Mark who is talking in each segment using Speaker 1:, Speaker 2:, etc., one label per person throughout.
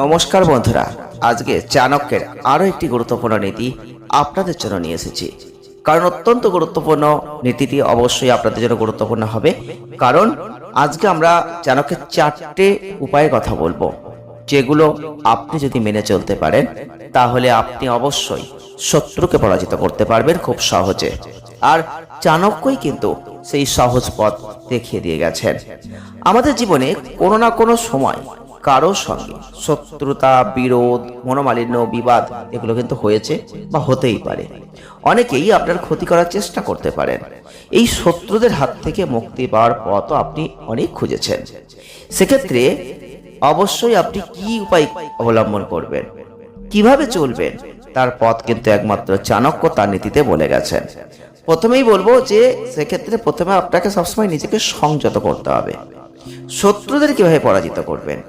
Speaker 1: নমস্কার বন্ধুরা, আজকে চাণক্যের আরও একটি গুরুত্বপূর্ণ নীতি আপনাদের জন্য নিয়ে এসেছি। কারণ অত্যন্ত গুরুত্বপূর্ণ নীতিটি অবশ্যই আপনাদের জন্য গুরুত্বপূর্ণ হবে। কারণ আজকে আমরা চাণক্যের চারটে উপায়ের কথা বলব, যেগুলো আপনি যদি মেনে চলতে পারেন, তাহলে আপনি অবশ্যই শত্রুকে পরাজিত করতে পারবেন খুব সহজে। আর চাণক্যই কিন্তু সেই সহজ পথ দেখিয়ে দিয়ে গেছেন। আমাদের জীবনে কোনো না কোনো সময় কারোর সঙ্গে শত্রুতা, বিরোধ, মনোমালিন্য, বিবাদ, এগুলো কিন্তু হয়েছে বা হতেই পারে। অনেকেই আপনার ক্ষতি করার চেষ্টা করতে পারেন। এই শত্রুদের হাত থেকে মুক্তি পাওয়ার পথও আপনি অনেক খুঁজেছেন। সেক্ষেত্রে অবশ্যই আপনি কি উপায় অবলম্বন করবেন? কীভাবে চলবেন? তার পথ কিন্তু একমাত্র চাণক্য তার নীতিতে বলে গেছেন। প্রথমেই বলব যে সেক্ষেত্রে প্রথমে আপনাকে সবসময় নিজেকে সংযত করতে হবে। শত্রুদের কীভাবে পরাজিত করবেন?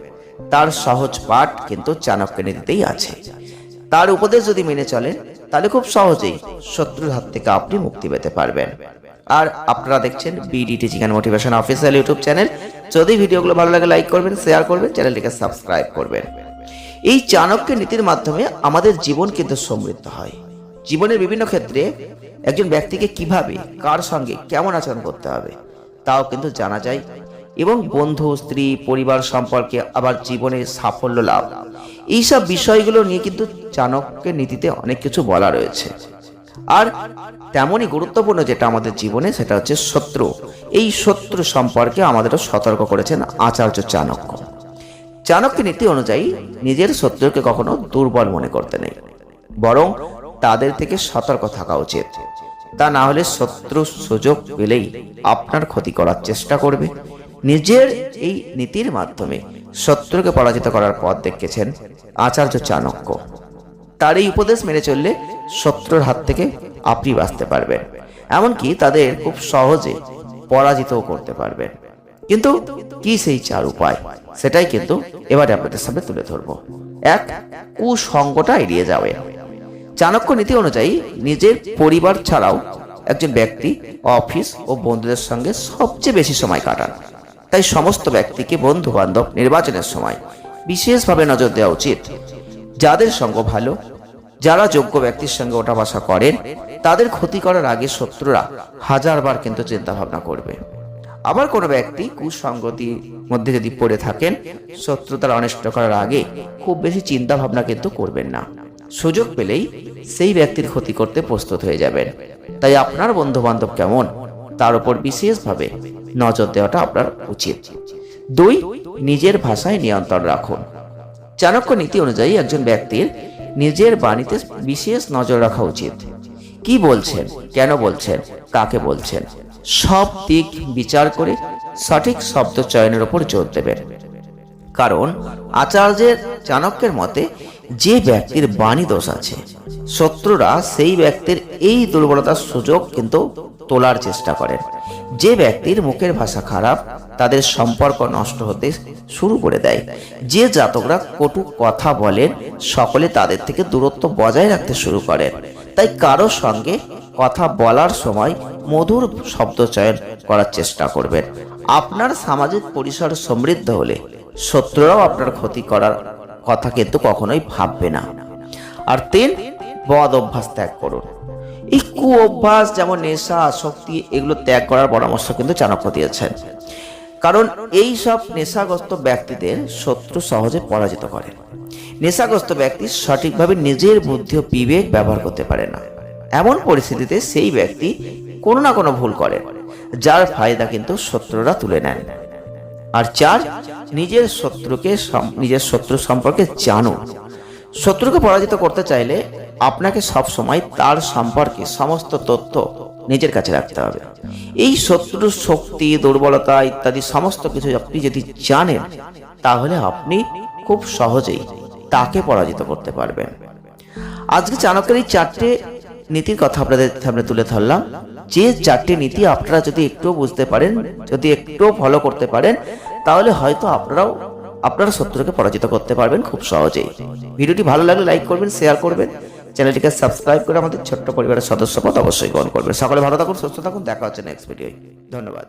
Speaker 1: তার সহজ পাঠ কিন্তু চাণক্য নীতিতেই আছে। তার উপদেশ যদি মেনে চলেন, তাহলে খুব সহজেই শত্রুর হাত থেকে আপনি মুক্তি পেতে পারবেন। আর আপনারা দেখছেন BD teaching and motivation official YouTube channel. যদি ভিডিওগুলো ভালো লাগে লাইক করবেন শেয়ার করবেন, চ্যানেলটিকে সাবস্ক্রাইব করবেন। এই চাণক্য নীতির মাধ্যমে আমাদের জীবন কিন্তু সমৃদ্ধ হয়। জীবনের বিভিন্ন ক্ষেত্রে একজন ব্যক্তিকে কীভাবে, কার সঙ্গে, কেমন আচরণ করতে হবে, তাও কিন্তু জানা যায়। এবং বন্ধু, স্ত্রী, পরিবার সম্পর্কে আবার জীবনের সাফল্য লাভ। এইসব বিষয়গুলো নিয়ে কিন্তু চাণক্যের নীতিতে অনেক কিছু বলা রয়েছে। আর তেমনই গুরুত্বপূর্ণ যেটা আমাদের জীবনে, সেটা হচ্ছে শত্রু। এই শত্রু সম্পর্কে আমাদেরও সতর্ক করেছেন আচার্য চাণক্য। চাণক্য নীতি অনুযায়ী নিজের শত্রুকে কখনো দুর্বল মনে করতে নেই, বরং তাদের থেকে সতর্ক থাকা উচিত। তা না হলে শত্রু সুযোগ পেলেই আপনার ক্ষতি করার চেষ্টা করবে। নিজের এই নীতির মাধ্যমে শত্রুকে পরাজিত করার পথ দেখেছেন আচার্য চাণক্য। তার এই উপদেশ মেনে চললে শত্রুর হাত থেকে আপনি বাঁচতে পারবেন। এমনকি তাদের খুব সহজে পরাজিতও করতে পারবেন। কিন্তু কি সেই চার উপায়? সেটাই কিন্তু এবারে আপনাদের সামনে তুলে ধরবো। এক কুসঙ্গটা এড়িয়ে যাবে চাণক্য নীতি অনুযায়ী নিজের পরিবার ছাড়াও একজন ব্যক্তি, অফিস ও বন্ধুদের সঙ্গে সবচেয়ে বেশি সময় কাটান। তাই সমস্ত ব্যক্তিকে বন্ধু বান্ধব নির্বাচনের সময় বিশেষভাবে নজর দেওয়া উচিত। যাদের সঙ্গ ভালো, যারা যোগ্য ব্যক্তির সঙ্গে ওঠা বসা করেন, তাদের ক্ষতি করার আগে শত্রুরা হাজারবার কিন্তু চিন্তা ভাবনা করবে। আবার কোনো ব্যক্তি কুসঙ্গতির মধ্যে যদি পড়ে থাকেন শত্রুতার অনিষ্ট করার আগে খুব বেশি চিন্তা ভাবনা কিন্তু করবেন না। সুযোগ পেলেই সেই ব্যক্তির ক্ষতি করতে প্রস্তুত হয়ে যাবেন। তাই আপনার বন্ধু বান্ধব কেমন তার উপর বিশেষভাবে নজর দেওয়াটা আপনার উচিত। দুই, নিজের ভাষায় নিয়ন্ত্রণ রাখুন। চাণক্য নীতি অনুযায়ী একজন ব্যক্তির নিজের বাণীতে বিশেষ নজর রাখা উচিত। কি বলছেন? কেন বলছেন? কাকে বলছেন? সব দিক বিচার করে সঠিক শব্দ চয়নের উপর জোর দেবেন। কারণ আচার্যের, চাণক্যের মতে যে ব্যক্তির বাণী দোষ আছে, শত্রুরা সেই ব্যক্তির এই দুর্বলতার সুযোগ কিন্তু তোলার চেষ্টা করেন। যে ব্যক্তির মুখের ভাষা খারাপ, তাদের সম্পর্ক নষ্ট হতে শুরু করে দেয়। যে জাতকরা কটু কথা বলেন, সকলে তাদের থেকে দূরত্ব বজায় রাখতে শুরু করেন তাই কারও সঙ্গে কথা বলার সময় মধুর শব্দ চয়ন করার চেষ্টা করবেন। আপনার সামাজিক পরিসর সমৃদ্ধ হলে শত্রুরাও আপনার ক্ষতি করার কথা কিন্তু কখনোই ভাববে না। আর তিন, বদ অভ্যাস ত্যাগ করুন। এই কু অভ্যাস যেমন নেশা, আসক্তি, এগুলো ত্যাগ করার পরামর্শ কিন্তু চাণক্য দিয়েছেন। কারণ এই সব নেশাগ্রস্ত ব্যক্তিদের শত্রু সহজে পরাজিত করে। নেশাগ্রস্ত ব্যক্তি সঠিকভাবে নিজের বুদ্ধি ও বিবেক ব্যবহার করতে পারে না। এমন পরিস্থিতিতে সেই ব্যক্তি কোনো না কোনো ভুল করে, যার ফায়দা কিন্তু শত্রুরা তুলে নেন। আর চার নিজের শত্রুকে নিজের শত্রু সম্পর্কে জানুন শত্রুকে পরাজিত করতে চাইলে আপনাকে সব সময় তার সম্পর্কে সমস্ত তথ্য নিজের কাছে রাখতে হবে। এই শত্রুর শক্তি, দুর্বলতা ইত্যাদি সমস্ত কিছু আপনি যদি জানেন, তাহলে আপনি খুব সহজেই তাকে পরাজিত করতে পারবেন। আজকে চাণক্যের এই চারটে নীতির কথা আপনাদের সামনে তুলে ধরলাম। যে চারটি নীতি আপনারা যদি একটু বুঝতে পারেন, যদি একটু ফলো করতে পারেন, তাহলে হয়তো আপনারাও আপনারা শত্রুকে পরাজিত করতে পারবেন খুব সহজেই। ভিডিওটি ভালো লাগলে লাইক করবেন শেয়ার করবেন। চ্যানেলটিকে সাবস্ক্রাইব করে আমাদের ছোট্ট পরিবারের সদস্য পদ অবশ্যই গ্রহণ করবেন। সকলে ভালো থাকুন, সুস্থ থাকুন, দেখা হচ্ছে নেক্সট ভিডিও ধন্যবাদ।